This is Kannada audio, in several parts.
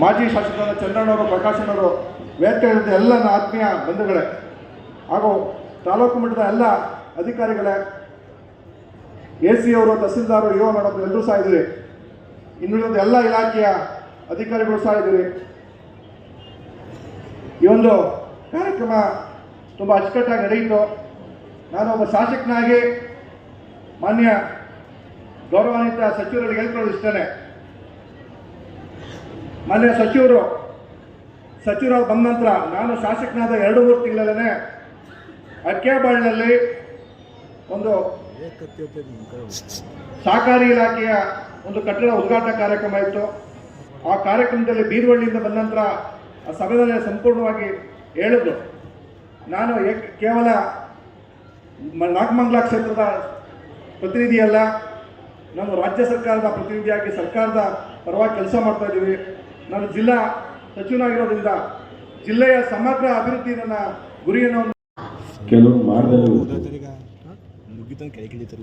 ಮಾಜಿ ಶಾಸಕರಾದ ಚಂದ್ರಣ್ಣವರು, ಪ್ರಕಾಶನವರು ವೇದಿಕೆ ಎಲ್ಲ ಆತ್ಮೀಯ ಬಂಧುಗಳೇ. ಹಾಗೂ ತಾಲೂಕು ಮಟ್ಟದ ಎಲ್ಲ ಅಧಿಕಾರಿಗಳೇ. ಎ ಸಿ ಅವರು ತಹಸೀಲ್ದಾರು, ಯುವ ಮೇಡಮ್ ಎಲ್ಲರೂ ಸಹ ಇದ್ದೀರಿ. ಇನ್ನುಳಿದ ಎಲ್ಲ ಇಲಾಖೆಯ ಅಧಿಕಾರಿಗಳು ಸಹ ಇದ್ದೀರಿ. ಈ ಒಂದು ಕಾರ್ಯಕ್ರಮ ತುಂಬ ಅಚ್ಚುಕಟ್ಟಾಗಿ ನಡೆಯಿತು. ನಾನು ಒಬ್ಬ ಶಾಸಕನಾಗಿ ಮಾನ್ಯ ಗೌರವಾನ್ವಿತ ಸಚಿವರಲ್ಲಿ ಹೇಳ್ಕೊಳ್ಳೋದು ಇಷ್ಟನೇ. ಮಾನ್ಯ ಸಚಿವರು ಸಚಿವರು ಬಂದ ನಂತರ ನಾನು ಶಾಸಕನಾದ ಎರಡು ಮೂರು ತಿಂಗಳಲ್ಲೇ ಅಕ್ಕಿಯಾಬಾಳಿನಲ್ಲಿ ಒಂದು ಸಹಕಾರಿ ಇಲಾಖೆಯ ಒಂದು ಕಟ್ಟಡ ಉದ್ಘಾಟನಾ ಕಾರ್ಯಕ್ರಮ ಇತ್ತು. ಆ ಕಾರ್ಯಕ್ರಮದಲ್ಲಿ ಬೀರುವಳ್ಳಿಯಿಂದ ಬಂದ ನಂತರ ಆ ಸಭೆಯಲ್ಲಿ ಸಂಪೂರ್ಣವಾಗಿ ಹೇಳಿದ್ರು ನಾನು ಕೇವಲ ನಾಗಮಂಗಲ ಕ್ಷೇತ್ರದ ಪ್ರತಿನಿಧಿಯಲ್ಲ, ನಾನು ರಾಜ್ಯ ಸರ್ಕಾರದ ಪ್ರತಿನಿಧಿಯಾಗಿ ಸರ್ಕಾರದ ಪರವಾಗಿ ಕೆಲಸ ಮಾಡ್ತಾ ಇದ್ದೀವಿ. ನಾನು ಜಿಲ್ಲಾ ಸಚಿವನಾಗಿರೋದ್ರಿಂದ ಜಿಲ್ಲೆಯ ಸಮಗ್ರ ಅಭಿವೃದ್ಧಿ ನನ್ನ ಗುರಿಯನ್ನು ಕೆಲವು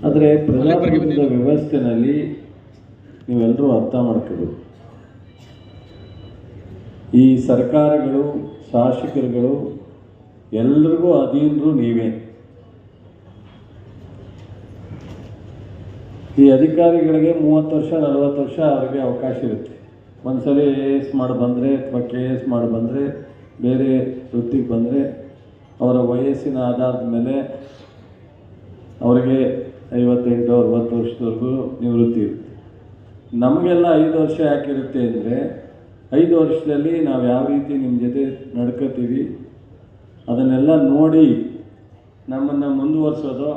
ಆದರೆ ಪ್ರಜಾಪ್ರಭುತ್ವದ ವ್ಯವಸ್ಥೆನಲ್ಲಿ ನೀವೆಲ್ಲರೂ ಅರ್ಥ ಮಾಡ್ಕೋಬೇಕು. ಈ ಸರ್ಕಾರಗಳು, ಶಾಸಕರುಗಳು, ಎಲ್ರಿಗೂ ಅಧೀನರು ನೀವೇ. ಈ ಅಧಿಕಾರಿಗಳಿಗೆ ಮೂವತ್ತು ವರ್ಷ, ನಲವತ್ತು ವರ್ಷ ಅವ್ರಿಗೆ ಅವಕಾಶ ಇರುತ್ತೆ. ಒಂದ್ಸಲಿ ಎ ಎಸ್ ಮಾಡಿ ಬಂದರೆ ಅಥವಾ ಕೆ ಎಸ್ ಮಾಡಿ ಬಂದರೆ, ಬೇರೆ ವೃತ್ತಿಗೆ ಬಂದರೆ, ಅವರ ವಯಸ್ಸಿನ ಆಧಾರದ ಮೇಲೆ ಅವರಿಗೆ ಐವತ್ತೆಂಟು, ಅರವತ್ತು ವರ್ಷದವರೆಗೂ ನಿವೃತ್ತಿ ಇರುತ್ತೆ. ನಮಗೆಲ್ಲ ಐದು ವರ್ಷ ಯಾಕಿರುತ್ತೆ ಅಂದರೆ, ಐದು ವರ್ಷದಲ್ಲಿ ನಾವು ಯಾವ ರೀತಿ ನಿಮ್ಮ ಜೊತೆ ನಡ್ಕೋತೀವಿ, ಅದನ್ನೆಲ್ಲ ನೋಡಿ ನಮ್ಮನ್ನು ಮುಂದುವರ್ಸೋದು,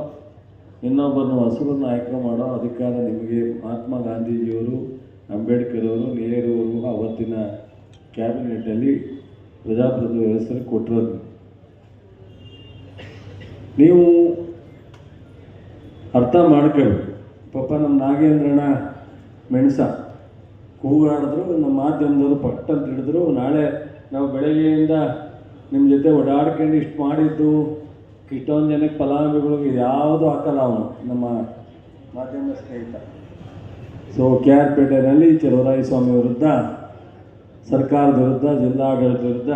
ಇನ್ನೊಬ್ಬರನ್ನು ಹಸುರನ್ನು ಆಯ್ಕೆ ಮಾಡೋ ಅಧಿಕಾರ ನಿಮಗೆ ಮಹಾತ್ಮ ಗಾಂಧೀಜಿಯವರು ಅಂಬೇಡ್ಕರ್ ಅವರು ನೆಹರು ಅವರು ಅವತ್ತಿನ ಕ್ಯಾಬಿನೆಟಲ್ಲಿ ಪ್ರಜಾಪ್ರಭುತ್ವ ವ್ಯವಸ್ಥೆ ಕೊಟ್ಟಿರೋದು. ನೀವು ಅರ್ಥ ಮಾಡ್ಕೊಳ್ಬೇಕು. ಪಾಪ ನಮ್ಮ ನಾಗೇಂದ್ರಣ ಮೆಣಸ ಕೂಗಾಡಿದ್ರು, ನಮ್ಮ ಮಾಧ್ಯಮದವರು ಪಟ್ಟಂತ ಹಿಡಿದ್ರು, ನಾಳೆ ನಾವು ಬೆಳಗ್ಗೆಯಿಂದ ನಿಮ್ಮ ಜೊತೆ ಓಡಾಡ್ಕೊಂಡು ಇಷ್ಟು ಮಾಡಿದ್ದು ಇಷ್ಟೊಂದು ಜನಕ್ಕೆ ಫಲಾನುಭವಿಗಳಿಗೆ ಯಾವುದು ಹಾಕಲ್ಲ ಅವನು, ನಮ್ಮ ಮಾಧ್ಯಮ ಸ್ನೇಹಿತ. ಸೊ ಕೆ ಆರ್ ಪೇಟೆಯಲ್ಲಿ ಚಲುವರಾಯ ಸ್ವಾಮಿ ವಿರುದ್ಧ, ಸರ್ಕಾರದ ವಿರುದ್ಧ ಜಿಲ್ಲಾಡಳಿತ ವಿರುದ್ಧ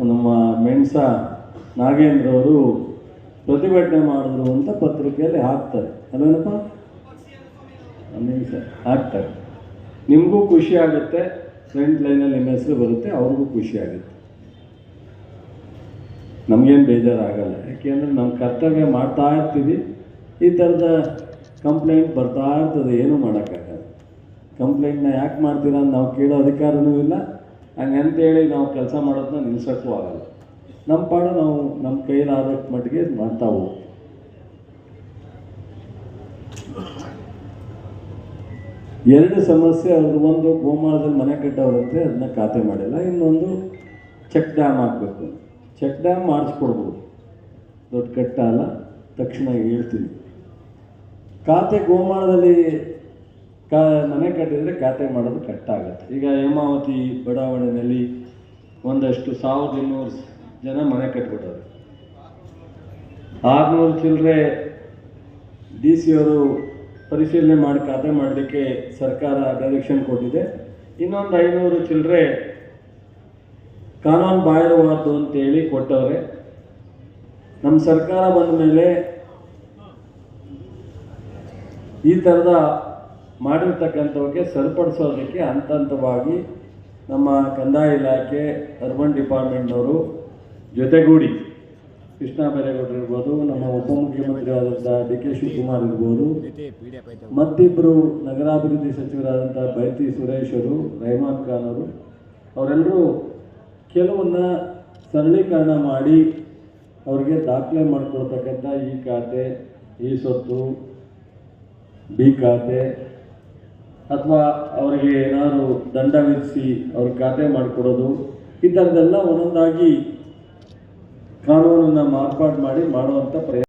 ನಮ್ಮ ಮೆಣಸ ನಾಗೇಂದ್ರ ಅವರು ಪ್ರತಿಭಟನೆ ಮಾಡಿದ್ರು ಅಂತ ಪತ್ರಿಕೆಯಲ್ಲಿ ಹಾಕ್ತಾರೆ. ಅಲ್ವೇನಪ್ಪ? ನಿಮಿಷ. ಹಾಕ್ತಾರೆ. ನಿಮಗೂ ಖುಷಿ ಆಗುತ್ತೆ. ಫ್ರಂಟ್ ಲೈನಲ್ಲಿ ನಿಮ್ಮ ಹೆಸರು ಬರುತ್ತೆ, ಅವ್ರಿಗೂ ಖುಷಿ ಆಗುತ್ತೆ. ನಮಗೇನು ಬೇಜಾರಾಗಲ್ಲ. ಯಾಕೆಂದರೆ ನಮ್ಮ ಕರ್ತವ್ಯ ಮಾಡ್ತಾ ಇರ್ತೀವಿ. ಈ ಥರದ ಕಂಪ್ಲೇಂಟ್ ಬರ್ತಾ ಇರ್ತದೆ, ಏನೂ ಮಾಡೋಕ್ಕಾಗಲ್ಲ. ಕಂಪ್ಲೇಂಟ್ನ ಯಾಕೆ ಮಾಡ್ತೀರಾ ಅಂತ ನಾವು ಕೇಳೋ ಅಧಿಕಾರನೂ ಇಲ್ಲ. ಹಂಗಂತೇಳಿ ನಾವು ಕೆಲಸ ಮಾಡೋದನ್ನ ನಿಲ್ಸೋಕ್ಕೂ ಆಗಲ್ಲ. ನಮ್ಮ ಪಾಡು ನಾವು ನಮ್ಮ ಕೈಲಾದಷ್ಟು ಮಟ್ಟಿಗೆ ಮಾಡ್ತಾ ಹೋಗ್ತೀವಿ ಎರಡು ಸಮಸ್ಯೆ ಅವ್ರದ್ದು ಒಂದು ಗೋಮಾಳದಲ್ಲಿ ಮನೆ ಕಟ್ಟೋರಂತೆ ಅದನ್ನ ಖಾತೆ ಮಾಡಿಲ್ಲ. ಇನ್ನೊಂದು ಚೆಕ್ ಡ್ಯಾಮ್ ಹಾಕಬೇಕು. ಚೆಕ್ ಡ್ಯಾಮ್ ಮಾಡಿಸ್ಕೊಡ್ಬೋದು. ದೊಡ್ಡ ಕಟ್ಟ ಅಲ್ಲ, ತಕ್ಷಣ ಹೇಳ್ತೀನಿ. ಖಾತೆ ಗೋಮಾಳದಲ್ಲಿ ಕಾ, ಮನೆ ಕಟ್ಟಿದರೆ ಖಾತೆ ಮಾಡೋದು ಕಟ್ಟಾಗುತ್ತೆ. ಈಗ ಹೇಮಾವತಿ ಬಡಾವಣೆಯಲ್ಲಿ ಒಂದಷ್ಟು ಸಾವಿರದ ಇನ್ನೂರು ಜನ ಮನೆ ಕಟ್ಬಿಟ್ಟವ್ರೆ. ಆರುನೂರು ಚಿಲ್ಲರೆ ಡಿ ಸಿ ಅವರು ಪರಿಶೀಲನೆ ಮಾಡಿ ಖಾತೆ ಮಾಡಲಿಕ್ಕೆ ಸರ್ಕಾರ ಡೈರೆಕ್ಷನ್ ಕೊಟ್ಟಿದೆ. ಇನ್ನೊಂದು ಐನೂರು ಚಿಲ್ಲರೆ ಕಾನೂನು ಬಾಹಿರವಾದ್ದು ಅಂತೇಳಿ ಕೊಟ್ಟವ್ರೆ. ನಮ್ಮ ಸರ್ಕಾರ ಬಂದ ಮೇಲೆ ಈ ಥರದ ಮಾಡಿರ್ತಕ್ಕಂಥವಕ್ಕೆ ಸರಿಪಡಿಸೋದಕ್ಕೆ ಹಂತ ಹಂತವಾಗಿ ನಮ್ಮ ಕಂದಾಯ ಇಲಾಖೆ, ಅರ್ಬನ್ ಡಿಪಾರ್ಟ್ಮೆಂಟ್ನವರು ಜೊತೆಗೂಡಿ ಕೃಷ್ಣ ಬೈರೇಗೌಡರು ಇರ್ಬೋದು, ನಮ್ಮ ಉಪಮುಖ್ಯಮಂತ್ರಿ ಆದಂಥ ಡಿ ಕೆ ಶಿವಕುಮಾರ್ ಇರ್ಬೋದು ಮತ್ತಿಬ್ಬರು ನಗರಾಭಿವೃದ್ಧಿ ಸಚಿವರಾದಂಥ ಬೈತಿ ಸುರೇಶ್ ಅವರು ರೆಹಮಾನ್ ಖಾನ್ ಅವರು, ಅವರೆಲ್ಲರೂ ಕೆಲವನ್ನ ಸರಳೀಕರಣ ಮಾಡಿ ಅವ್ರಿಗೆ ದಾಖಲೆ ಮಾಡಿಕೊಡ್ತಕ್ಕಂಥ ಈ ಖಾತೆ, ಈ ಸೊತ್ತು ಬಿ ಖಾತೆ ಅಥವಾ ಅವರಿಗೆ ಏನಾದರೂ ದಂಡ ವಿಧಿಸಿ ಅವ್ರ ಖಾತೆ ಮಾಡಿಕೊಡೋದು, ಈ ಥರದ್ದೆಲ್ಲ ಒಂದೊಂದಾಗಿ ಕಾನೂನನ್ನು ಮಾರ್ಪಾಡು ಮಾಡಿ ಮಾಡುವಂಥ ಪ್ರಯತ್ನ.